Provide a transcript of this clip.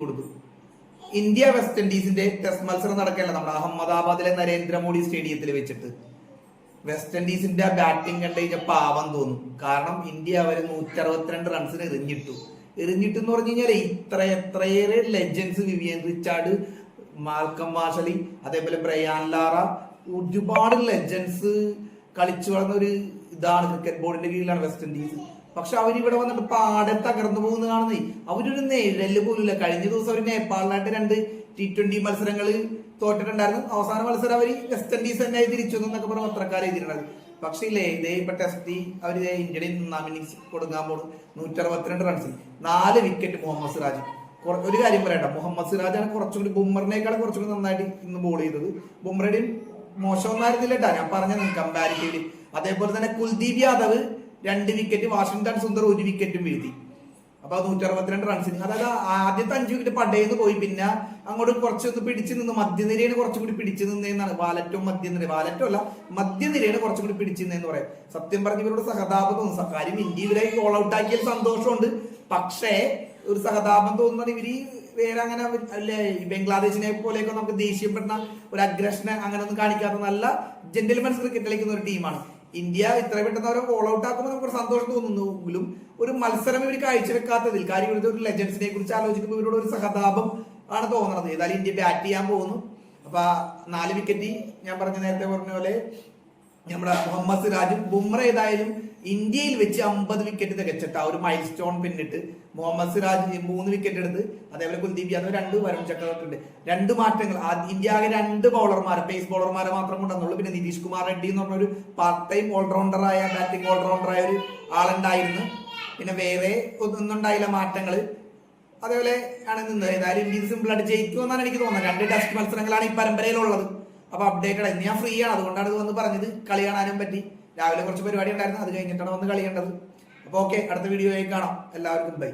കൊടുത്തു. India west ഇൻഡീസിന്റെ test മത്സരം നടക്കുകയല്ല നമ്മുടെ അഹമ്മദാബാദിലെ നരേന്ദ്രമോദി സ്റ്റേഡിയത്തിൽ വെച്ചിട്ട്. വെസ്റ്റ് ഇൻഡീസിന്റെ ബാറ്റിംഗ് കണ്ടു കഴിഞ്ഞാൽ പാവം തോന്നും. കാരണം ഇന്ത്യ അവർ നൂറ്റി അറുപത്തിരണ്ട് റൺസിന് എറിഞ്ഞിട്ടു. എറിഞ്ഞിട്ട് എന്ന് പറഞ്ഞു കഴിഞ്ഞാൽ ഇത്ര എത്രയേറെ legends Vivian Richard Malcolm Marshall അതേപോലെ ബ്രയാൻ ലാറ ഒരുപാട് ലെജൻസ് കളിച്ചു വളർന്ന ഒരു ഇതാണ് ക്രിക്കറ്റ് ബോർഡിന്റെ കീഴിലാണ് വെസ്റ്റ് ഇൻഡീസ് പക്ഷെ അവരിവിടെ വന്നിട്ട് പാടെ തകർന്നു പോകുന്ന കാണുന്നേ. അവരൊരു നേഴൽ പോലുമില്ല. കഴിഞ്ഞ ദിവസം അവർ നേപ്പാളിലായിട്ട് രണ്ട് ടി ട്വന്റി മത്സരങ്ങൾ തോറ്റിട്ടുണ്ടായിരുന്നു. അവസാന മത്സരം അവർ വെസ്റ്റ് ഇൻഡീസ് തന്നെ തിരിച്ചു എന്നൊക്കെ പറഞ്ഞ പത്രക്കാർ എഴുതിയിട്ടുണ്ടായിരുന്നു പക്ഷേ ഇല്ലേ ഇതേ ഇപ്പൊ ടെസ്റ്റ് അവർ ഇന്ത്യയുടെ ഒന്നാം ഇന്നിങ്സ് കൊടുക്കാൻ പോകും നൂറ്റി അറുപത്തിരണ്ട് റൺസിൽ നാല് വിക്കറ്റ് മുഹമ്മദ് സിറാജ്. ഒരു കാര്യം പറയട്ടെ. മുഹമ്മദ് സിറാജാണ് കുറച്ചുകൂടി ബുമ്മറിനേക്കാളും കുറച്ചുകൂടി നന്നായിട്ട് ഇന്ന് ബോൾ ചെയ്തത്. ബുമ്മറുടെയും മോശമൊന്നായിരുന്നില്ല കേട്ടാ. ഞാൻ പറഞ്ഞത് കമ്പാരിറ്റീവ്ലി അതേപോലെ തന്നെ കുൽദീപ് യാദവ് രണ്ട് വിക്കറ്റ് വാഷിംഗ്ടൺ സുന്ദർ ഒരു വിക്കറ്റും വീഴ്ത്തി. അപ്പൊ നൂറ്റി അറുപത്തിരണ്ട് റൺസിന് അതായത് ആദ്യത്തെ അഞ്ച് വിക്കറ്റ് പടയെന്ന് പോയി പിന്നെ അങ്ങോട്ട് കുറച്ചൊന്ന് പിടിച്ചു നിന്ന് മധ്യനിരയാണ് കുറച്ചുകൂടി പിടിച്ചു നിന്നേന്നാണ്. വാലറ്റോ മധ്യനിര വാലറ്റോ അല്ല മധ്യനിരയാണ് കുറച്ചുകൂടി പിടിച്ചു നിന്നെന്ന് പറയാം. സത്യം പറഞ്ഞ ഇവരോട് സഹതാപം തോന്നുന്നു കാര്യം ഇന്ത്യ ഇവരെ ഓൾ ഔട്ട് ആക്കിയ സന്തോഷമുണ്ട്. പക്ഷേ ഒരു സഹതാപം തോന്നുന്നത് ഇവർ വേറെ അങ്ങനെ അല്ലേ ബംഗ്ലാദേശിനെ പോലെയൊക്കെ നമുക്ക് ദേഷ്യപ്പെടുന്ന ഒരു അഗ്രഷനെ അങ്ങനെ ഒന്നും കാണിക്കാത്ത നല്ല ജെന്റിൽമെൻസ് ക്രിക്കറ്റ് കളിക്കുന്ന ഒരു ടീമാണ് ഇന്ത്യ ഇത്ര പെട്ടെന്ന് അവരെ ഓൾ ഔട്ട് ആക്കുമ്പോൾ നമുക്ക് സന്തോഷം തോന്നുന്നുവെങ്കിലും ഒരു മത്സരം ഇവർ കാഴ്ചവെക്കാത്തതിൽ കാര്യം ഇവിടുത്തെ ഒരു ലെജൻസിനെ കുറിച്ച് ആലോചിക്കുമ്പോൾ ഇവരോട് ഒരു സഹതാപം ആണ് തോന്നുന്നത്. ഏതായാലും ഇന്ത്യ ബാറ്റ് ചെയ്യാൻ പോകുന്നു. അപ്പൊ നാല് വിക്കറ്റ് ഞാൻ പറഞ്ഞ നേരത്തെ പറഞ്ഞ പോലെ നമ്മുടെ മുഹമ്മദ് സിറാജും ബുംറ ഏതായാലും ഇന്ത്യയിൽ വെച്ച് അമ്പത് വിക്കറ്റ് തികച്ചിട്ട് ആ ഒരു മൈൽ സ്റ്റോൺ പിന്നിട്ട് മുഹമ്മദ് സിറാജ് മൂന്ന് വിക്കറ്റ് എടുത്ത് അതേപോലെ കുൽദീപ് യാദവ് രണ്ട് വരും ചക്രവർത്തിണ്ട് രണ്ട് മാറ്റങ്ങൾ. ഇന്ത്യ ആകെ രണ്ട് ബൗളർമാരെ പേസ് ബൗളർമാരെ മാത്രം കൊണ്ടുവന്നുള്ളൂ. പിന്നെ നിതീഷ് കുമാർ റെഡ്ഡി എന്ന് പറഞ്ഞ ഒരു പാർട്ട് ടൈം ഓൾറൗണ്ടറായ ബാറ്റിംഗ് ഓൾറൗണ്ടറായ ഒരു ആളുണ്ടായിരുന്നു. പിന്നെ വേറെ ഒന്നും ഉണ്ടായില്ല മാറ്റങ്ങൾ. അതേപോലെ ആണ് നിന്നത്. ഏതായാലും ഇന്ത്യ സിമ്പിൾ ആയിട്ട് ജയിക്കുമെന്നാണ് എനിക്ക് തോന്നുന്നത്. രണ്ട് ടെസ്റ്റ് മത്സരങ്ങളാണ് ഈ പരമ്പരയിലുള്ളത്. അപ്പൊ അപ്ഡേറ്റഡ് ഇന്ന് ഞാൻ ഫ്രീ ആണ്. അതുകൊണ്ടാണ് ഇത് വന്ന് പറഞ്ഞത് കളി കാണാനും പറ്റി. രാവിലെ കുറച്ച് പരിപാടി ഉണ്ടായിരുന്നു. അത് കഴിഞ്ഞിട്ടാണ് വന്ന് കളി കണ്ടത്. അപ്പൊ ഓക്കെ അടുത്ത വീഡിയോയിൽ കാണാം. എല്ലാവർക്കും ബൈ